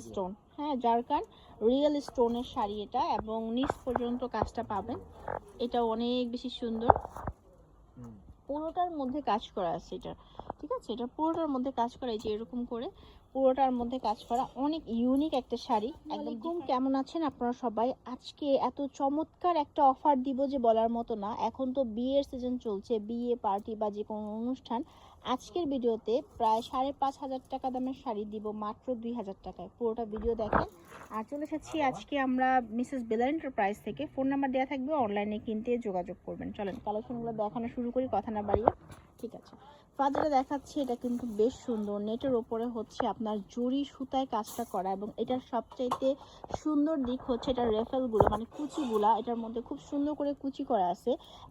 Stone হ্যাঁ zircon real স্টোনের শাড়ি এটা এবং নিচ পর্যন্ত কাজটা পাবেন। এটা অনেক বেশি সুন্দর। পুরোটার মধ্যে কাজ করা আছে এটা ঠিক আছে? এটা পুরোটার মধ্যে কাজ করা এই যে এরকম করে পুরোটার মধ্যে কাজ করা অনেক ইউনিক একটা শাড়ি। একদম কেমন আছেন আপনারা সবাই? আজকে এত চমৎকার একটা অফার দিব যে বলার মতো না। এখন তো বিয়ের সিজন চলছে বিয়ে পার্টি বা যে কোনো অনুষ্ঠান। আজকের ভিডিওতে প্রায় সাড়ে পাঁচ হাজার টাকা দামের শাড়ি দিব মাত্র দুই হাজার টাকায়। পুরোটা ভিডিও দেখেন। আর চলে এসেছি আজকে আমরা মিসেস বেলা এন্টারপ্রাইজ থেকে। ফোন নাম্বার দেওয়া থাকবে অনলাইনে কিনতে যোগাযোগ করবেন। চলেন কালেকশনগুলো দেখানো শুরু করি কথা না বাড়িয়ে ঠিক আছে। ফাদারে দেখাচ্ছি এটা কিন্তু বেশ সুন্দর। নেটের ওপরে হচ্ছে আপনার জরি সুতায় কাজটা করা এবং এটার সবচাইতে সুন্দর দিক হচ্ছে এটার রেফেলগুলো মানে কুচিগুলা এটার মধ্যে খুব সুন্দর করে কুচি করা আছে।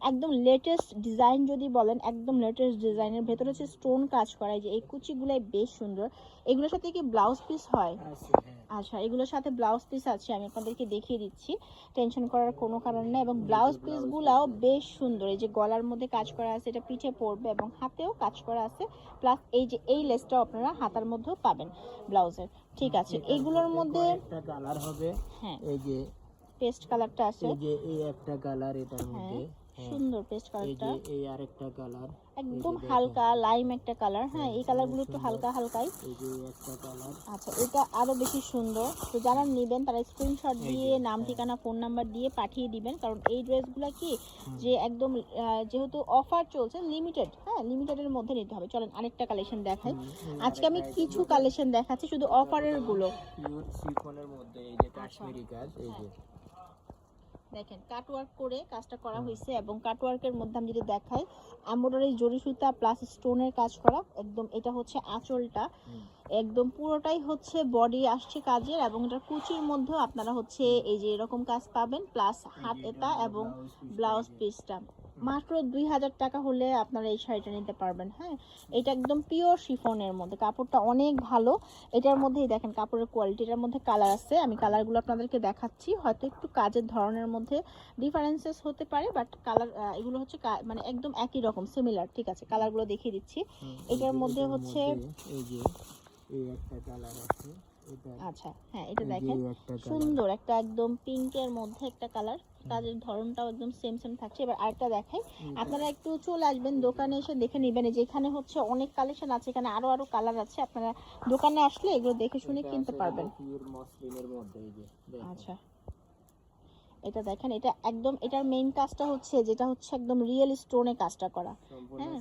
একদম লেটেস্ট ডিজাইন যদি বলেন একদম লেটেস্ট ডিজাইনের ভেতরে হচ্ছে স্টোন কাজ করা এই যে এই কুচিগুলাই বেশ সুন্দর। এগুলোর সাথে কি ব্লাউজ পিস হয়? আচ্ছা এগুলোর সাথে ব্লাউজ পিস আছে আমি আপনাদেরকে দেখিয়ে দিচ্ছি। টেনশন করার কোনো কারণ নেই এবং ব্লাউজ পিসগুলাও বেশ সুন্দর এই যে গলার মধ্যে কাজ করা আছে এটা পিঠে পড়বে এবং হাতেও কাজ করা আছে। প্লাস এই যে এই লেসটাও আপনারা হাতার মধ্যেও পাবেন ব্লাউজের। ঠিক আছে এইগুলোর মধ্যে একটা কালার হবে। হ্যাঁ। এই যে পেস্ট কালারটা আছে। এই যে এই একটা কালার এটার মধ্যে। হ্যাঁ, সুন্দর পেস্ট কালারটা। এই আরেকটা কালার একদম হালকা লাইম একটা কালার। হ্যাঁ এই হ্যাঁ, কালারগুলো একটু হালকা হালকাই। এই এই আচ্ছা এটা আরও বেশি সুন্দর। তো যারা নেবেন তারা স্ক্রিনশট দিয়ে নাম হ্যাঁ। ঠিকানা ফোন নাম্বার দিয়ে পাঠিয়ে দিবেন। কারণ এই ড্রেসগুলো কি যে একদম যেহেতু অফার চলছে লিমিটেড হ্যাঁ লিমিটেডের মধ্যে নিতে হবে। চলেন আরেকটা কালেকশন দেখাই। আজকে আমি কিছু কালেকশন দেখাচ্ছি শুধু অফারেরগুলো মধ্যে এই যে কাশ্মীরি কাজ এই যে। দেখেন কাটওয়ার্ক করে কাজটা করা হয়েছে এবং কাটওয়ার্কের মধ্যে আমি যদি দেখাই এমব্রয়ডারি জরি সুতা প্লাস স্টোনের কাজ করা একদম এটা হচ্ছে আঁচলটা। একদম পুরোটাই হচ্ছে বডি আসছে কাজের এবং এটার কুচির মধ্যেও আপনারা হচ্ছে এই যে এরকম কাজ পাবেন প্লাস হাত এটা এটা এবং ব্লাউজ পিসটা মাত্র দুই হাজার টাকা হলে আপনারা এই শাড়িটা নিতে পারবেন হ্যাঁ? এটা একদম পিওর শিফনের মধ্যে। কাপড়টা অনেক ভালো। এটার মধ্যেই দেখেন কাপড়ের কোয়ালিটিটার মধ্যে কালার আছে। আমি কালারগুলো আপনাদেরকে দেখাচ্ছি। হয়তো একটু কাজের ধরনের মধ্যে ডিফারেন্সেস হতে পারে বাট কালার এগুলো হচ্ছে মানে একদম একই রকম সিমিলার ঠিক আছে? কালারগুলো দেখিয়ে দিচ্ছি। এটার মধ্যে হচ্ছে- এই একটা কালার আছে আচ্ছা হ্যাঁ এটা দেখেন সুন্দর একটা একদম পিঙ্কের মধ্যে একটা কালার কাজের ধরনটাও একদম সেম সেম থাকছে। এবার আরেকটা দেখাই। আপনারা একটু চলে আসবেন দোকানে এসে দেখে নেবেন। এই যে হচ্ছে অনেক কালেকশন আছে এখানে আরও আরও কালার আছে। আপনারা দোকানে আসলে এগুলো দেখে শুনে কিনতে পারবেন। আচ্ছা। এটা দেখেন এটা একদম এটার মেইন কাজটা হচ্ছে যেটা হচ্ছে একদম রিয়েল স্টোনে কাজটা করা। হ্যাঁ,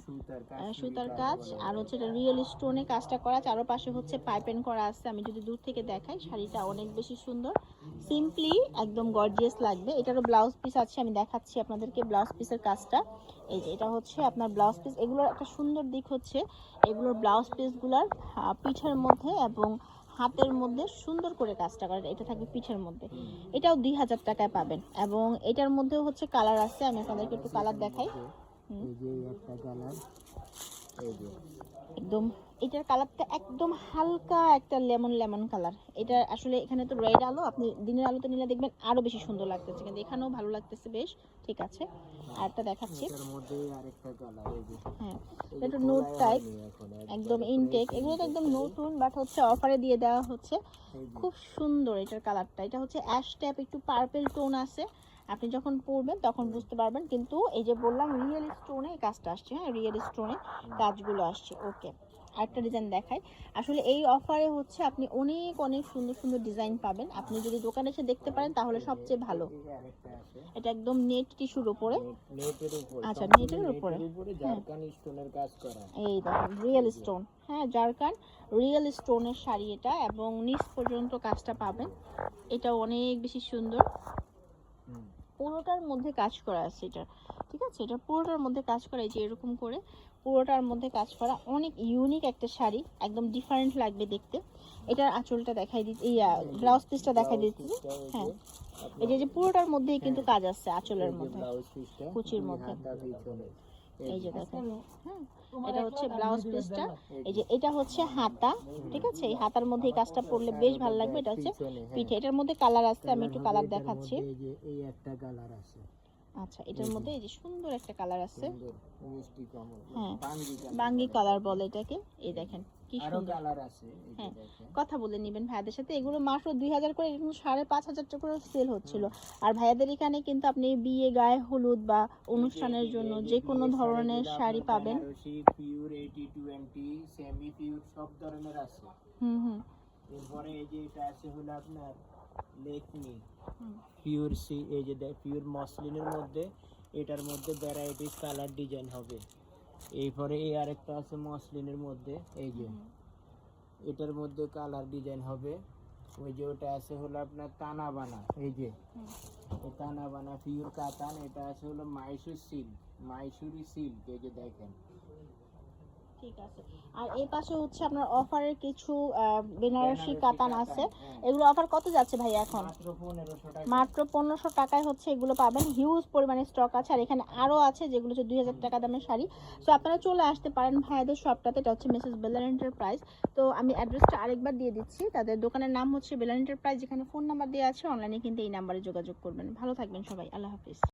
সুতার কাজ কাজ আর হচ্ছে এটা রিয়েল স্টোনে কাজটা করা চারপাশে হচ্ছে পাইপেন করা আছে। আমি যদি দূর থেকে দেখাই শাড়িটা অনেক বেশি সুন্দর। সিম্পলি একদম গর্জিয়াস লাগবে। এটারও ব্লাউজ পিস আছে আমি দেখাচ্ছি আপনাদেরকে ব্লাউজ পিসের কাজটা। এই যে এটা হচ্ছে আপনার ব্লাউজ পিস এগুলোর একটা সুন্দর দিক হচ্ছে এগুলোর ব্লাউজ পিসগুলোর পিঠের মধ্যে এবং হাতের মধ্যে সুন্দর করে কাজটা করে এটা থাকবে পিঠের মধ্যে। এটাও দুই হাজার টাকায় পাবেন। এবং এটার মধ্যেও হচ্ছে কালার আছে, আমি আপনাদেরকে একটু কালার দেখাই। একদম এটার কালারটা একদম হালকা একটা লেমন লেমন কালার এটা আসলে এখানে তো রেড আলো আপনি দিনের আলোতে নিলে দেখবেন আরও বেশি সুন্দর লাগতেছে। কিন্তু এখানেও ভালো লাগতেছে বেশ ঠিক আছে। আর একটা দেখাচ্ছি। এটার মধ্যে আরেকটা কালার এই যে হ্যাঁ এটা নোট টাইপ একদম ইনটেক এগুলো তো একদম নতুন বাট হচ্ছে অফারে দিয়ে দেওয়া হচ্ছে। খুব সুন্দর এটার কালারটা এটা হচ্ছে অ্যাশ টাইপ একটু পার্পেল টোন আছে। আপনি যখন পরবেন তখন বুঝতে পারবেন কিন্তু এই যে বললাম রিয়েল স্টোনে এই কাজটা আসছে হ্যাঁ রিয়েল স্টোনে কাজগুলো আসছে ওকে আরেকটা ডিজাইন দেখাই। আসলে এই অফারে হচ্ছে আপনি অনেক অনেক সুন্দর সুন্দর ডিজাইন পাবেন। আপনি যদি দোকানে এসে দেখতে পারেন তাহলে সবচেয়ে ভালো। এটা একদম নেট টিস্যুর উপরে। আচ্ছা, নেটের উপরে। করা। এই দেখেন রিয়েল স্টোন হ্যাঁ জারকান রিয়েল স্টোনের শাড়ি এটা এবং নিচ পর্যন্ত কাজটা পাবেন। এটা অনেক বেশি সুন্দর। পুরোটার মধ্যে কাজ করা আছে এটা ঠিক আছে এটা পুরোটার মধ্যে কাজ করা এই যে এরকম করে পুরোটার মধ্যে কাজ করা অনেক ইউনিক একটা শাড়ি একদম ডিফারেন্ট লাগবে দেখতে এটার আঁচলটা দেখাই দিচ্ছি এই ব্লাউজ পিসটা দেখাই দিচ্ছি হ্যাঁ। এটা এই যে যে পুরোটার মধ্যেই কিন্তু হ্যাঁ। কাজ আছে আঁচলের মধ্যে কুচির মধ্যে। এই যে দেখেন। এটা হচ্ছে ব্লাউজ পিসটা। এই যে এটা হচ্ছে হাতা ঠিক আছে? এই হাতার মধ্যে এই কাজটা পরলে বেশ ভালো লাগবে। এটা হচ্ছে হ্যাঁ। পিঠে। এটার মধ্যে কালার আছে আমি একটু কালার দেখাচ্ছি। এই যে এই একটা কালার আছে। আচ্ছা এটার মধ্যে এই যে সুন্দর একটা কালার আছে। হ্যাঁ, বাঙ্গি কালার বলে। এটাকে। এই দেখেন কি সুন্দর। কালার আছে হ্যাঁ। কথা বলে নেবেন ভাইয়াদের সাথে। এগুলো মাত্র দুই হাজার করে এটা সাড়ে পাঁচ হাজার টাকা করে সেল হচ্ছিল। আর ভাইয়াদের এখানে কিন্তু আপনি বিয়ে গায়ে হলুদ বা অনুষ্ঠানের জন্য যে কোনো ধরনের শাড়ি পাবেন। Pure eighty twenty cm pure সব ধরনের আছে। হুম হুম। এরপরে এই যে এটা আছে হলো আপনার লেকমি পিওর সি এই যে পিওর মসলিনের মধ্যে এটার মধ্যে ভ্যারাইটিস কালার ডিজাইন হবে। এরপরে এই আরেকটা আছে মসলিনের মধ্যে এই যে। এটার মধ্যে কালার ডিজাইন হবে। ওই যে ওটা আছে হলো আপনার তানা বানা এই যে। তানা বানা পিওর কাতান এটা আছে হলো মাইসুর সিল্ক মাইসুরি সিল্ক এই যে দেখেন। ঠিক আছে। আর এই পাশে হচ্ছে আপনার অফারের কিছু বেনারসি কাতান আছে। হ্যাঁ। এগুলো অফার কত যাচ্ছে ভাই এখন? মাত্র পনেরোশো মাত্র পনেরোশো টাকায় হচ্ছে এগুলো পাবেন। হিউজ পরিমাণে স্টক আছে। আর এখানে আরও আছে যেগুলো হচ্ছে দুই হাজার টাকা দামের শাড়ি। সো আপনারা চলে আসতে পারেন ভাইয়াদের শপটাতে এটা হচ্ছে মিসেস বেলার এন্টারপ্রাইজ তো আমি অ্যাড্রেসটা আরেকবার দিয়ে দিচ্ছি। তাদের দোকানের নাম হচ্ছে বেলার এন্টারপ্রাইজ যেখানে ফোন নাম্বার দেওয়া আছে। অনলাইনে কিন্তু এই নাম্বারে যোগাযোগ করবেন। ভালো থাকবেন সবাই। আল্লাহ হাফিজ।